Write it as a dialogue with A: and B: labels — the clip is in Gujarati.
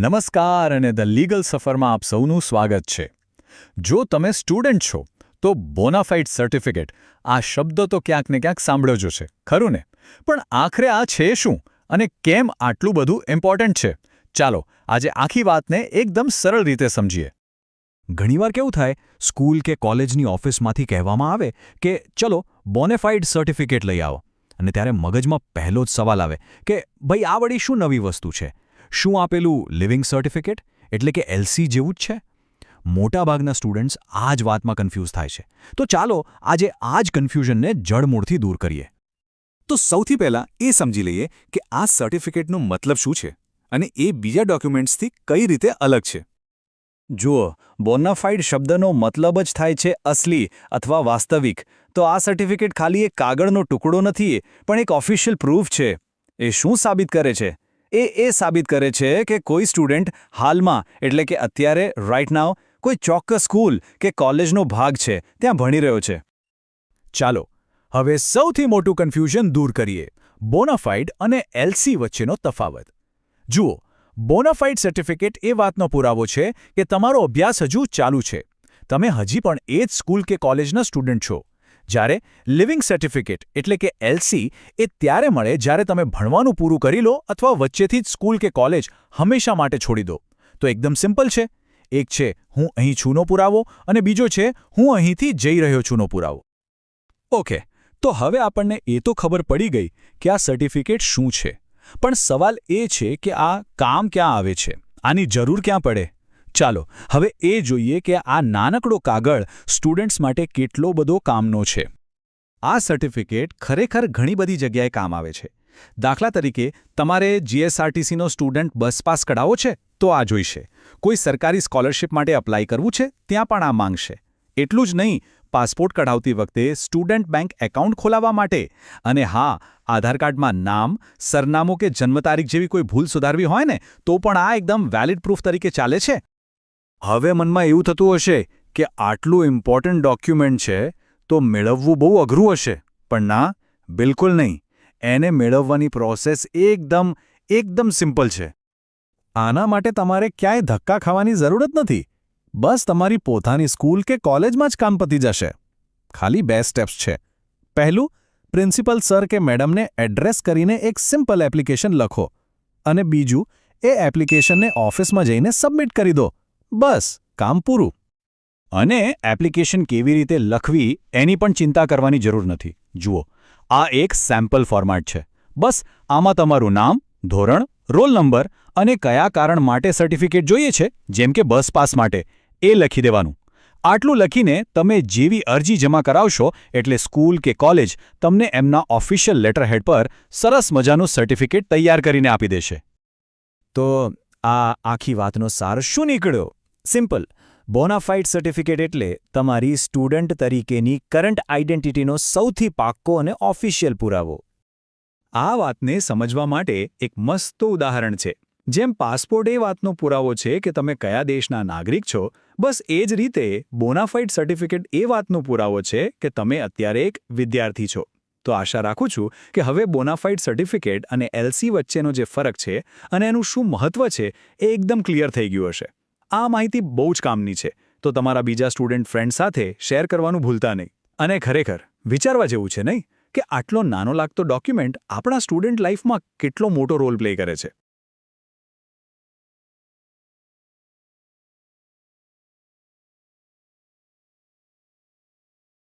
A: નમસ્કાર અને ધ લીગલ સફરમાં આપ સૌનું સ્વાગત છે. જો તમે સ્ટુડન્ટ છો, તો બોનાફાઇડ સર્ટિફિકેટ આ શબ્દ તો ક્યાંક ને ક્યાંક સાંભળ્યો છે, ખરું ને? પણ આખરે આ છે શું અને કેમ આટલું બધું ઇમ્પોર્ટન્ટ છે? ચાલો, આજે આખી વાતને એકદમ સરળ રીતે સમજીએ.
B: ઘણીવાર કેવું થાય, સ્કૂલ કે કોલેજની ઓફિસમાંથી કહેવામાં આવે કે, ચલો બોનેફાઇડ સર્ટિફિકેટ લઈ આવો. અને ત્યારે મગજમાં પહેલો જ સવાલ આવે કે, ભાઈ આ વળી શું નવી વસ્તુ છે? શું આપેલું લિવિંગ સર્ટિફિકેટ? એટલે કે એલસી જેવું જ છે? મોટાભાગના સ્ટુડન્ટ્સ આ જ વાતમાં કન્ફ્યુઝ થાય છે. તો ચાલો આજે આ જ કન્ફ્યુઝનને જડમૂળથી દૂર કરીએ.
C: તો સૌથી પહેલાં એ સમજી લઈએ કે આ સર્ટિફિકેટનો મતલબ શું છે અને એ બીજા ડોક્યુમેન્ટ્સથી કઈ રીતે અલગ છે.
B: જુઓ બોનાફાઇડ શબ્દનો મતલબ જ થાય છે અસલી અથવા વાસ્તવિક. તો આ સર્ટિફિકેટ ખાલી એક કાગળનો ટુકડો નથી, પણ એક ઓફિશિયલ પ્રૂફ છે. એ શું સાબિત કરે છે? એ એ સાબિત કરે છે કે કોઈ સ્ટુડન્ટ હાલમાં, એટલે કે અત્યારે રાઇટ નાવ કોઈ ચોક્કસ સ્કૂલ કે કોલેજનો ભાગ છે, ત્યાં ભણી રહ્યો છે. ચાલો, હવે સૌથી મોટું કન્ફ્યુઝન દૂર કરીએ બોનાફાઇડ અને એલસી વચ્ચેનો તફાવત. જુઓ બોનાફાઇડ સર્ટિફિકેટ એ વાતનો પુરાવો છે કે તમારો અભ્યાસ હજુ ચાલુ છે. તમે હજી પણ એ જ સ્કૂલ કે કોલેજના સ્ટુડન્ટ છો. જ્યારે લિવિંગ સર્ટિફિકેટ એટલે કે એલસી એ ત્યારે મળે જ્યારે તમે ભણવાનું પૂરું કરી લો અથવા વચ્ચેથી જ સ્કૂલ કે કોલેજ હંમેશા માટે છોડી દો. તો એકદમ સિમ્પલ છે. એક છે, હું અહીં છૂનો પુરાવો અને બીજો છે, હું અહીંથી જઈ રહ્યો છૂનો પુરાવો. ઓકે, તો હવે આપણને એ તો ખબર પડી ગઈ કે આ સર્ટિફિકેટ શું છે. પણ સવાલ એ છે કે આ કામ ક્યાં આવે છે? આની જરૂર ક્યાં પડે? ચાલો, હવે એ જોઈએ કે આ નાનકડો કાગળ સ્ટુડન્ટ્સ માટે કેટલો બધો કામનો છે. આ સર્ટિફિકેટ ખરેખર ઘણી બધી જગ્યાએ કામ આવે છે. દાખલા તરીકે, તમારે જીએસઆરટીસીનો સ્ટુડન્ટ બસ પાસ કઢાવો છે, તો આ જોઈશે. કોઈ સરકારી સ્કોલરશિપ માટે અપ્લાય કરવું છે, ત્યાં પણ આ માંગશે. એટલું જ નહીં, પાસપોર્ટ કઢાવતી વખતે સ્ટુડન્ટ બેંક એકાઉન્ટ ખોલાવવા માટે. અને હા, આધાર કાર્ડમાં નામ, સરનામું કે જન્મ તારીખ જેવી કોઈ ભૂલ સુધારવી હોય ને, તો પણ આ એકદમ વેલિડ પ્રૂફ તરીકે ચાલે છે. હવે મનમાં એવું થતું હશે કે આટલું ઇમ્પોર્ટન્ટ ડોક્યુમેન્ટ છે, તો મેળવવું બહુ અઘરું હશે. પણ ના, બિલકુલ નહીં. એને મેળવવાની પ્રોસેસ એકદમ એકદમ સિમ્પલ છે. આના માટે તમારે ક્યાંય ધક્કા ખાવાની જરૂર જ નથી. બસ તમારી પોતાની સ્કૂલ કે કોલેજમાં જ કામ પતી જશે. ખાલી બે સ્ટેપ્સ છે. પહેલું પ્રિન્સિપલ સર કે મેડમને એડ્રેસ કરીને એક સિમ્પલ એપ્લિકેશન લખો. અને બીજું, એ એપ્લિકેશનને ઓફિસમાં જઈને સબમિટ કરી દો. બસ, કામ પૂરું. અને એપ્લિકેશન કેવી રીતે લખવી એની પણ ચિંતા કરવાની જરૂર નથી. જુઓ, આ એક સેમ્પલ ફોર્મેટ છે. બસ, આમાં તમારું નામ, ધોરણ રોલ નંબર અને કયા કારણ માટે સર્ટિફિકેટ જોઈએ છે, જેમ કે બસ પાસ માટે, એ લખી દેવાનું. આટલું લખીને તમે જેવી અરજી જમા કરાવશો, એટલે સ્કૂલ કે કોલેજ તમને એમના ઓફિશિયલ લેટરહેડ પર સરસ મજાનું સર્ટિફિકેટ તૈયાર કરીને આપી દેશે. તો આ આખી વાતનો સાર શું નીકળ્યો? સિમ્પલ બોનાફાઇડ સર્ટિફિકેટ એટલે તમારી સ્ટુડન્ટ તરીકેની કરંટ આઇડેન્ટિટીનો સૌથી પાક્કો અને ઓફિશિયલ પુરાવો. આ વાતને સમજવા માટે એક મસ્ત ઉદાહરણ છે. જેમ પાસપોર્ટ એ વાતનો પુરાવો છે કે તમે કયા દેશના નાગરિક છો, બસ એ જ રીતે બોનાફાઇડ સર્ટિફિકેટ એ વાતનો પુરાવો છે કે તમે અત્યારે એક વિદ્યાર્થી છો. તો આશા રાખું છું કે હવે બોનાફાઇડ સર્ટિફિકેટ અને એલસી વચ્ચેનો જે ફરક છે અને એનું શું મહત્વ છે, એ એકદમ ક્લિયર થઈ ગયું હશે. આ માહિતી બહુ જ કામની છે. તો તમારા બીજા સ્ટુડન્ટ ફ્રેન્ડ સાથે શેર કરવાનું ભૂલતા નહીં. અને ખરેખર, વિચારવા જેવું છે નહીં કે આટલો નાનો લાગતો ડોક્યુમેન્ટ આપણા સ્ટુડન્ટ લાઈફમાં કેટલો મોટો રોલ પ્લે કરે છે.